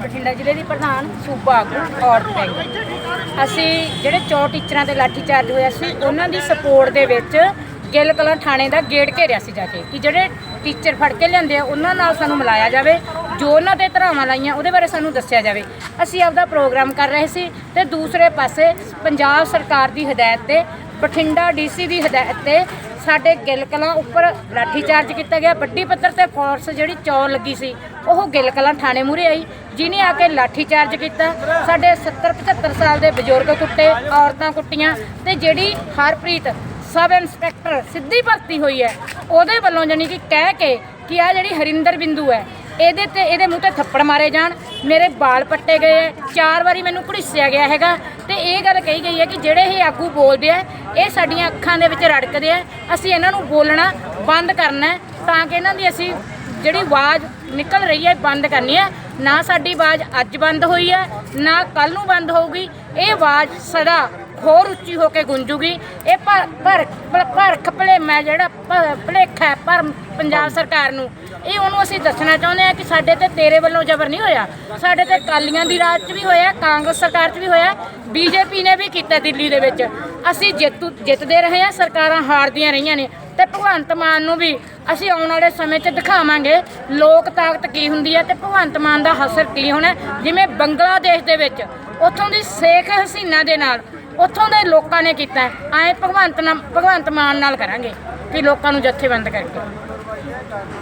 ਬਠਿੰਡਾ ਜ਼ਿਲ੍ਹੇ ਦੀ ਪ੍ਰਧਾਨ ਸੂਬਾ ਆਗੂ, ਔਰਤ ਹੈ ਅਸੀਂ ਜਿਹੜੇ ਚੌ ਟੀਚਰਾਂ ਤੇ ਲਾਠੀਚਾਰਜ ਹੋਇਆ ਸੀ ਉਹਨਾਂ ਦੀ ਸਪੋਰਟ ਦੇ ਵਿੱਚ ਗਿੱਲ ਕਲਾਂ ਥਾਣੇ ਦਾ ਗੇਟ ਘੇਰਿਆ ਸੀ ਜਾ ਕੇ ਕਿ ਜਿਹੜੇ ਟੀਚਰ ਫੜ ਕੇ ਲਿਆਂਦੇ ਆ, ਉਹਨਾਂ ਨਾਲ ਸਾਨੂੰ ਮਿਲਾਇਆ ਜਾਵੇ, ਜੋ ਉਹਨਾਂ ਤੇ ਧਰਾਵਾਂ ਲਾਈਆਂ, ਉਹਦੇ ਬਾਰੇ ਸਾਨੂੰ ਦੱਸਿਆ ਜਾਵੇ। ਅਸੀਂ ਆਪਦਾ ਪ੍ਰੋਗਰਾਮ ਕਰ ਰਹੇ ਸੀ ਤੇ ਦੂਸਰੇ ਪਾਸੇ ਪੰਜਾਬ ਸਰਕਾਰ ਦੀ ਹਦਾਇਤ ਤੇ, ਬਠਿੰਡਾ ਡੀਸੀ ਦੀ ਹਦਾਇਤ ਤੇ ਸਾਡੇ ਗਿੱਲ ਕਲਾਂ ਉੱਪਰ ਲਾਠੀ ਚਾਰਜ ਕੀਤਾ ਗਿਆ। ਵੱਡੀ ਪੱਧਰ ਤੇ ਫੋਰਸ ਜਿਹੜੀ ਚੌਰ ਲੱਗੀ ਸੀ, ਉਹ ਗਿੱਲ ਕਲਾਂ ਥਾਣੇ ਮੂਹਰੇ ਆਈ। ਜਿਹਨੇ ਆ ਕੇ ਲਾਠੀ ਚਾਰਜ ਕੀਤਾ। ਸਾਡੇ 70 75 ਸਾਲ ਦੇ ਬਜ਼ੁਰਗ ਕੁੱਟੇ ਔਰਤਾਂ ਕੁੱਟੀਆਂ ਤੇ ਜਿਹੜੀ ਹਰਪ੍ਰੀਤ, ਸਬ ਇੰਸਪੈਕਟਰ ਸਿੱਧੀ ਭਰਤੀ ਹੋਈ ਹੈ। ਉਹਦੇ ਵੱਲੋਂ ਜਾਨੀ ਕਿ ਕਹਿ ਕੇ ਕਿ ਆ ਜਿਹੜੀ ਹਰਿੰਦਰ ਬਿੰਦੂ ਹੈ, ਇਹਦੇ ਤੇ ਇਹਦੇ ਮੂੰਹ ਤੇ ਥੱਪੜ ਮਾਰੇ ਜਾਣ। ਮੇਰੇ ਵਾਲ ਪੱਟੇ ਗਏ ਹੈ। ਚਾਰ ਵਾਰੀ ਮੈਨੂੰ ਘੜੀਸਿਆ ਗਿਆ ਹੈਗਾ। ਤੇ ਇਹ ਗੱਲ ਕਹੀ ਗਈ ਹੈ ਕਿ ਜਿਹੜੇ ਇਹ ਆਗੂ ਬੋਲਦੇ ਆ ਇਹ ਸਾਡੀਆਂ ਅੱਖਾਂ ਦੇ ਵਿੱਚ ਰੜਕਦੇ ਆ। ਅਸੀਂ ਇਹਨਾਂ ਨੂੰ ਬੋਲਣਾ ਬੰਦ ਕਰਨਾ ਤਾਂ ਕਿ ਇਹਨਾਂ ਦੀ ਅਸੀਂ ਜਿਹੜੀ ਆਵਾਜ਼ ਨਿਕਲ ਰਹੀ ਹੈ, ਬੰਦ ਕਰਨੀ ਹੈ। ਨਾ ਸਾਡੀ ਆਵਾਜ਼ ਅੱਜ ਬੰਦ ਹੋਈ ਹੈ, ਨਾ ਕੱਲ ਨੂੰ ਬੰਦ ਹੋਊਗੀ। ਇਹ ਆਵਾਜ਼ ਸਦਾ ਹੋਰ ਉੱਚੀ ਹੋ ਕੇ ਗੂੰਜੂਗੀ। ਇਹ ਭਰ ਭਰ ਭਰਖ ਭਲੇਮਾ ਜਿਹੜਾ ਭੁਲੇਖਾ ਹੈ ਪਰ ਪੰਜਾਬ ਸਰਕਾਰ ਨੂੰ। ਇਹ ਉਹਨੂੰ ਅਸੀਂ ਦੱਸਣਾ ਚਾਹੁੰਦੇ ਆ ਕਿ ਸਾਡੇ ਤੇ ਤੇਰੇ ਵੱਲੋਂ ਜ਼ਬਰ ਨਹੀਂ ਹੋਇਆ। ਸਾਡੇ ਤੇ ਕਾਲੀਆਂ ਦੀ ਰਾਜ 'ਚ ਵੀ ਹੋਇਆ ਕਾਂਗਰਸ ਸਰਕਾਰ 'ਚ ਵੀ ਹੋਇਆ ਬੀਜੇਪੀ ਨੇ ਵੀ ਕੀਤਾ ਦਿੱਲੀ ਦੇ ਵਿੱਚ। ਅਸੀਂ ਜਿੱਤੂ ਜਿੱਤਦੇ ਰਹੇ ਆ ਸਰਕਾਰਾਂ ਹਾਰਦੀਆਂ ਰਹੀਆਂ ਨੇ। ਤੇ ਭਗਵੰਤ ਮਾਨ ਨੂੰ ਵੀ ਅਸੀਂ ਆਉਣ ਵਾਲੇ ਸਮੇਂ 'ਚ ਦਿਖਾਵਾਂਗੇ ਲੋਕ ਤਾਕਤ ਕੀ ਹੁੰਦੀ ਹੈ ਤੇ ਭਗਵੰਤ ਮਾਨ ਦਾ ਹਸਰ ਕੀ ਹੋਣਾ ਜਿਵੇਂ ਬੰਗਲਾਦੇਸ਼ ਦੇ ਵਿੱਚ ਉੱਥੋਂ ਦੀ ਸ਼ੇਖ ਹਸੀਨਾ ਦੇ ਨਾਲ ਉੱਥੋਂ ਦੇ ਲੋਕਾਂ ਨੇ ਕੀਤਾ ਐ ਭਗਵੰਤ ਨਾਲ ਭਗਵੰਤ ਮਾਨ ਨਾਲ ਕਰਾਂਗੇ ਕਿ ਲੋਕਾਂ ਨੂੰ ਜੱਥੇਬੰਦ ਕਰਕੇ।